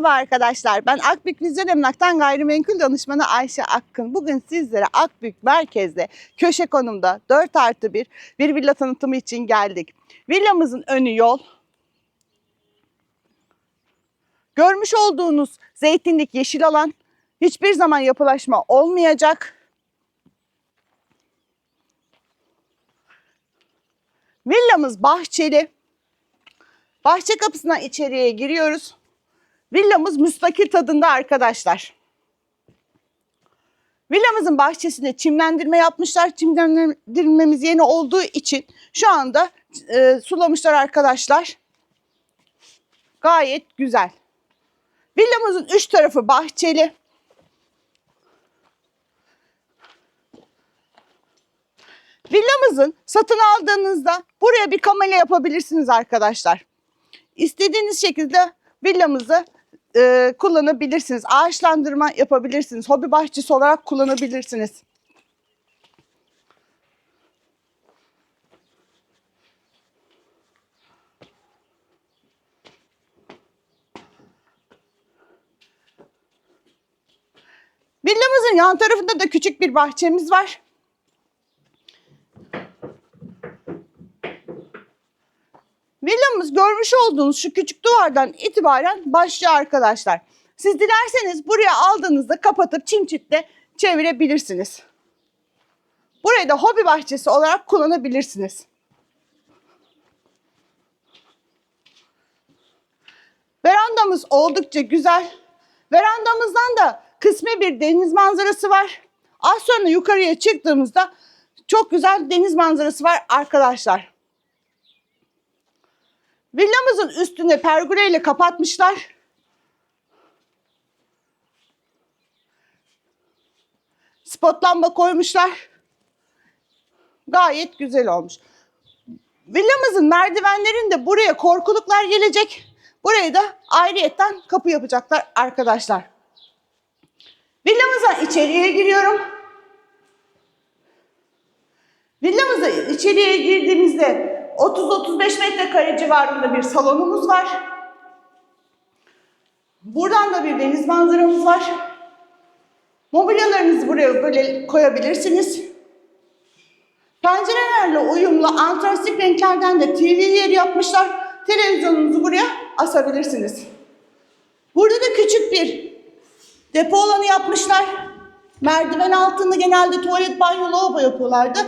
Merhaba arkadaşlar. Ben Akbük Vizyon Emlak'tan gayrimenkul danışmanı Ayşe Akkın. Bugün sizlere Akbük merkezde köşe konumda 4 artı 1 bir villa tanıtımı için geldik. Villamızın önü yol. Görmüş olduğunuz zeytinlik yeşil alan hiçbir zaman yapılaşma olmayacak. Villamız bahçeli. Bahçe kapısından içeriye giriyoruz. Villamız müstakil tadında arkadaşlar. Villamızın bahçesinde çimlendirme yapmışlar. Çimlendirmemiz yeni olduğu için şu anda e, sulamışlar arkadaşlar. Gayet güzel. Villamızın üç tarafı bahçeli. Villamızın satın aldığınızda buraya bir kamera yapabilirsiniz arkadaşlar. İstediğiniz şekilde villamızı e, kullanabilirsiniz. Ağaçlandırma yapabilirsiniz. Hobi bahçesi olarak kullanabilirsiniz. Villamızın yan tarafında da küçük bir bahçemiz var. Villamız görmüş olduğunuz şu küçük duvardan itibaren başlıyor arkadaşlar. Siz dilerseniz buraya aldığınızda kapatıp çim çitle çevirebilirsiniz. Burayı da hobi bahçesi olarak kullanabilirsiniz. Verandamız oldukça güzel. Verandamızdan da kısmi bir deniz manzarası var. Az sonra yukarıya çıktığımızda çok güzel deniz manzarası var arkadaşlar. Villamızın üstüne pergole ile kapatmışlar. Spot lamba koymuşlar. Gayet güzel olmuş. Villamızın merdivenlerinde buraya korkuluklar gelecek. Buraya da ayrıyetten kapı yapacaklar arkadaşlar. Villamıza içeriye giriyorum. Villamıza içeriye girdiğimizde 30-35 metrekare civarında bir salonumuz var. Buradan da bir deniz manzaramız var. Mobilyalarınızı buraya böyle koyabilirsiniz. Pencerelerle uyumlu antrastik renklerden de TV yer yapmışlar. Televizyonunuzu buraya asabilirsiniz. Burada da küçük bir depo alanı yapmışlar. Merdiven altında genelde tuvalet, banyo, lavabo yapıyorlardı.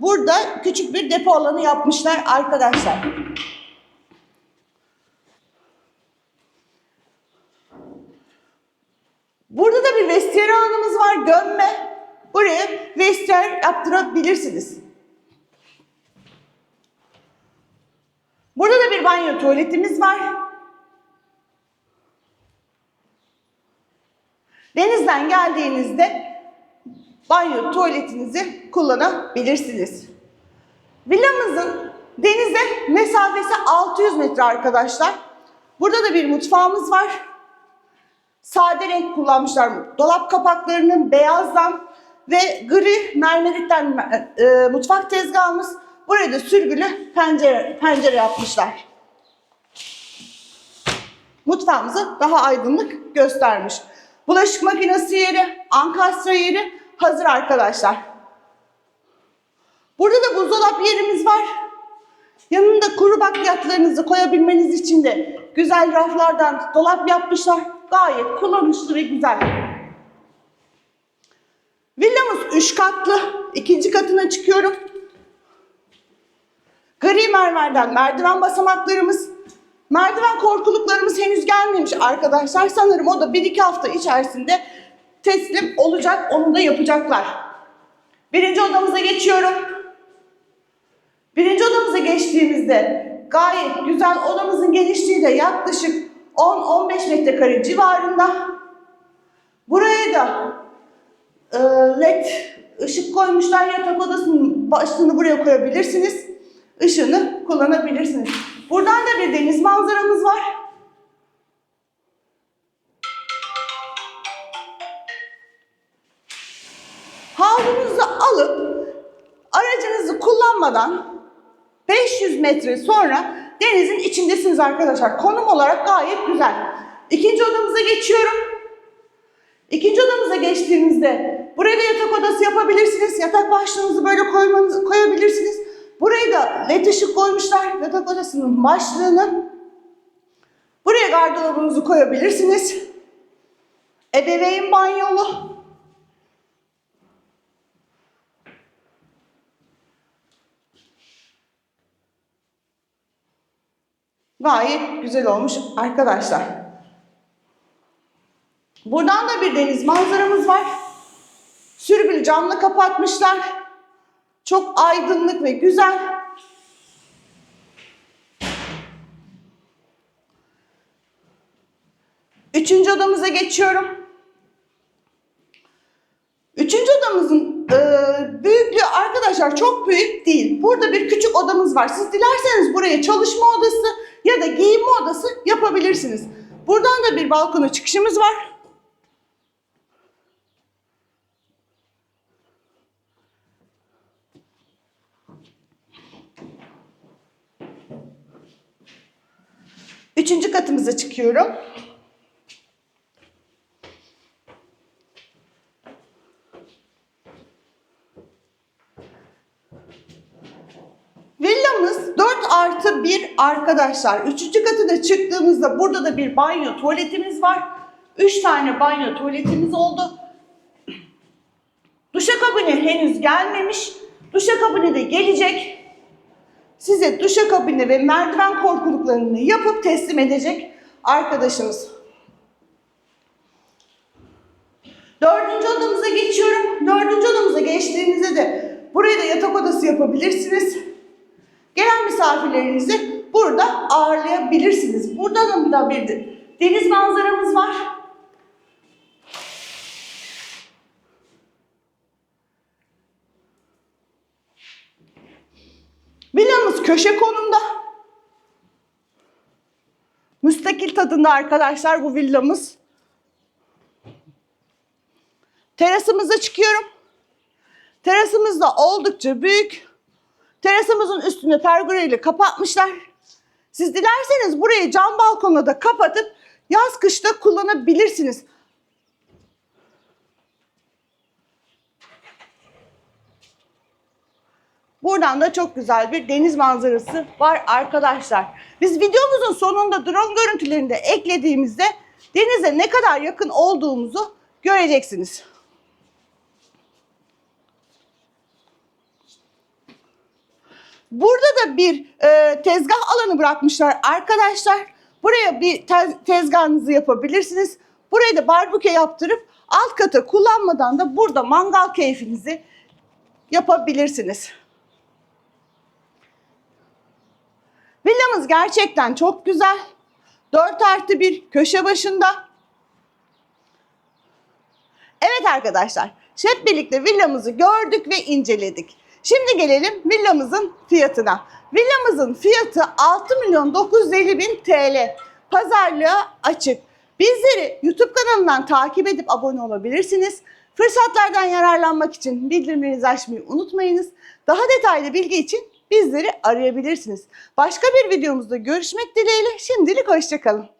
Burada küçük bir depo alanı yapmışlar arkadaşlar. Burada da bir vestiyer alanımız var. Gömme. Buraya vestiyer yaptırabilirsiniz. Burada da bir banyo tuvaletimiz var. Denizden geldiğinizde banyo tuvaletinizi kullanabilirsiniz. Villamızın denize mesafesi 600 metre arkadaşlar. Burada da bir mutfağımız var. Sade renk kullanmışlar. Dolap kapaklarının beyazdan ve gri mermeritten e, mutfak tezgahımız. Buraya da sürgülü pencere, pencere yapmışlar. Mutfağımızı daha aydınlık göstermiş. Bulaşık makinesi yeri, ankastra yeri hazır arkadaşlar. Burada da buzdolap yerimiz var. Yanında kuru bakliyatlarınızı koyabilmeniz için de güzel raflardan dolap yapmışlar. Gayet kullanışlı ve güzel. Villamız üç katlı. İkinci katına çıkıyorum. Gri mermerden merdiven basamaklarımız. Merdiven korkuluklarımız henüz gelmemiş arkadaşlar. Sanırım o da 1-2 hafta içerisinde teslim olacak. Onu da yapacaklar. Birinci odamıza geçiyorum. Birinci odamıza geçtiğimizde gayet güzel odamızın genişliği de yaklaşık 10-15 metrekare civarında. Buraya da e, led ışık koymuşlar. Yatak odasının başlığını buraya koyabilirsiniz. Işığını kullanabilirsiniz. Buradan da bir deniz manzaramız var. Kullanmadan 500 metre sonra denizin içindesiniz arkadaşlar. Konum olarak gayet güzel. İkinci odamıza geçiyorum. İkinci odamıza geçtiğimizde buraya yatak odası yapabilirsiniz. Yatak başlığınızı böyle koymanızı koyabilirsiniz. Buraya da led ışık koymuşlar. Yatak odasının başlığını. Buraya gardırobunuzu koyabilirsiniz. Ebeveyn banyolu. Gayet güzel olmuş arkadaşlar. Buradan da bir deniz manzaramız var. Sürgülü camla kapatmışlar. Çok aydınlık ve güzel. Üçüncü odamıza geçiyorum. Üçüncü odamızın e, büyüklüğü arkadaşlar çok büyük değil. Burada bir küçük odamız var. Siz dilerseniz buraya çalışma odası ya da giyinme odası yapabilirsiniz. Buradan da bir balkona çıkışımız var. Üçüncü katımıza çıkıyorum. Villamız 4 artı 1 arkadaşlar. Üçüncü katına çıktığımızda burada da bir banyo tuvaletimiz var. 3 tane banyo tuvaletimiz oldu. Duşakabini henüz gelmemiş. Duşakabini de gelecek. Size duşakabini ve merdiven korkuluklarını yapıp teslim edecek arkadaşımız. Dördüncü odamıza geçiyorum. Dördüncü odamıza geçtiğinizde de buraya da yatak odası yapabilirsiniz. Gelen misafirlerinizi burada ağırlayabilirsiniz. Burada da bir de deniz manzaramız var. Villamız köşe konumda. Müstakil tadında arkadaşlar bu villamız. Terasımıza çıkıyorum. Terasımız da oldukça büyük. Terasımızın üstünü pergole ile kapatmışlar. Siz dilerseniz burayı cam balkona da kapatıp yaz kışta kullanabilirsiniz. Buradan da çok güzel bir deniz manzarası var arkadaşlar. Biz videomuzun sonunda drone görüntülerini de eklediğimizde denize ne kadar yakın olduğumuzu göreceksiniz. Burada da bir e, tezgah alanı bırakmışlar arkadaşlar. Buraya bir te- tezgahınızı yapabilirsiniz. Buraya da barbekü yaptırıp alt kata kullanmadan da burada mangal keyfinizi yapabilirsiniz. Villamız gerçekten çok güzel. 4 artı bir köşe başında. Evet arkadaşlar, hep birlikte villamızı gördük ve inceledik. Şimdi gelelim villamızın fiyatına. Villamızın fiyatı 6 milyon 950 bin TL. Pazarlığa açık. Bizleri YouTube kanalından takip edip abone olabilirsiniz. Fırsatlardan yararlanmak için bildirimlerinizi açmayı unutmayınız. Daha detaylı bilgi için bizleri arayabilirsiniz. Başka bir videomuzda görüşmek dileğiyle şimdilik hoşçakalın.